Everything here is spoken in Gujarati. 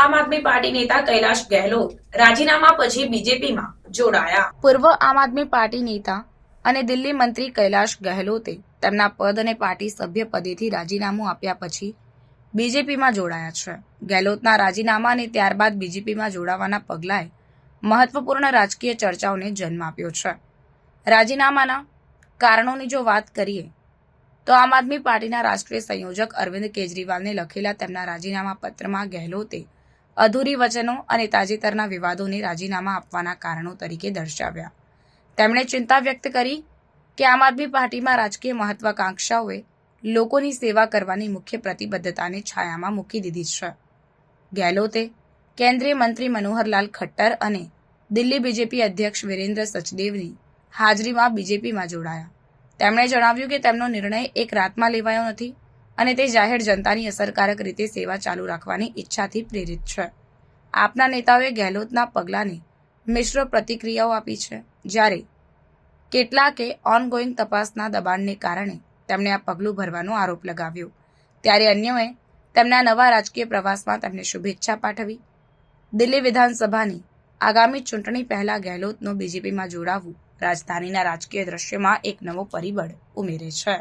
આદમી પાર્ટી નેતા કૈલાશ ગેહલોત રાજીનામા પછી બીજેપીમાં જોડાયા. પૂર્વ આમ આદમી પાર્ટી નેતા અને દિલ્હી મંત્રી કૈલાશ ગેહલોતે તેમના પદ અને પાર્ટી સભ્ય પદેથી રાજીનામું આપ્યા પછી બીજેપીમાં જોડાયા છે. ગેહલોતના રાજીનામા અને ત્યારબાદ બીજેપીમાં જોડાવાના પગલાએ મહત્વપૂર્ણ રાજકીય ચર્ચાઓને જન્મ આપ્યો છે. રાજીનામાના કારણોની જો વાત કરીએ, તો આમ આદમી પાર્ટીના રાષ્ટ્રીય સંયોજક અરવિંદ કેજરીવાલને લખેલા તેમના રાજીનામા પત્રમાં ગેહલોતે અધૂરી વચનો અને તાજેતરના વિવાદોને રાજીનામા આપવાના કારણો તરીકે દર્શાવ્યા. તેમણે ચિંતા વ્યક્ત કરી કે આમ આદમી પાર્ટીમાં રાજકીય મહત્વાકાંક્ષાઓએ લોકોની સેવા કરવાની મુખ્ય પ્રતિબદ્ધતાને છાયામાં મૂકી દીધી છે. ગેહલોતે કેન્દ્રીય મંત્રી મનોહરલાલ ખટ્ટર અને દિલ્હી બીજેપી અધ્યક્ષ વિરેન્દ્ર સચદેવની હાજરીમાં બીજેપીમાં જોડાયા. તેમણે જણાવ્યું કે તેમનો નિર્ણય એક રાતમાં લેવાયો નથી અને તે જાહેર જનતાની અસરકારક રીતે સેવા ચાલુ રાખવાની ઈચ્છાથી પ્રેરિત છે. આપના નેતાઓએ ગેહલોતના પગલાંને મિશ્ર પ્રતિક્રિયાઓ આપી છે. જ્યારે કેટલાકે ઓનગોઈંગ તપાસના દબાણને કારણે તેમણે આ પગલું ભરવાનો આરોપ લગાવ્યો. ત્યારે અન્યોએ તેમના નવા રાજકીય પ્રવાસમાં તેમને શુભેચ્છા પાઠવી. દિલ્હી વિધાનસભાની આગામી ચૂંટણી પહેલા ગેહલોતનું બીજેપીમાં જોડાવું રાજધાનીના રાજકીય દ્રશ્યમાં એક નવો પરિબળ ઉમેરે છે.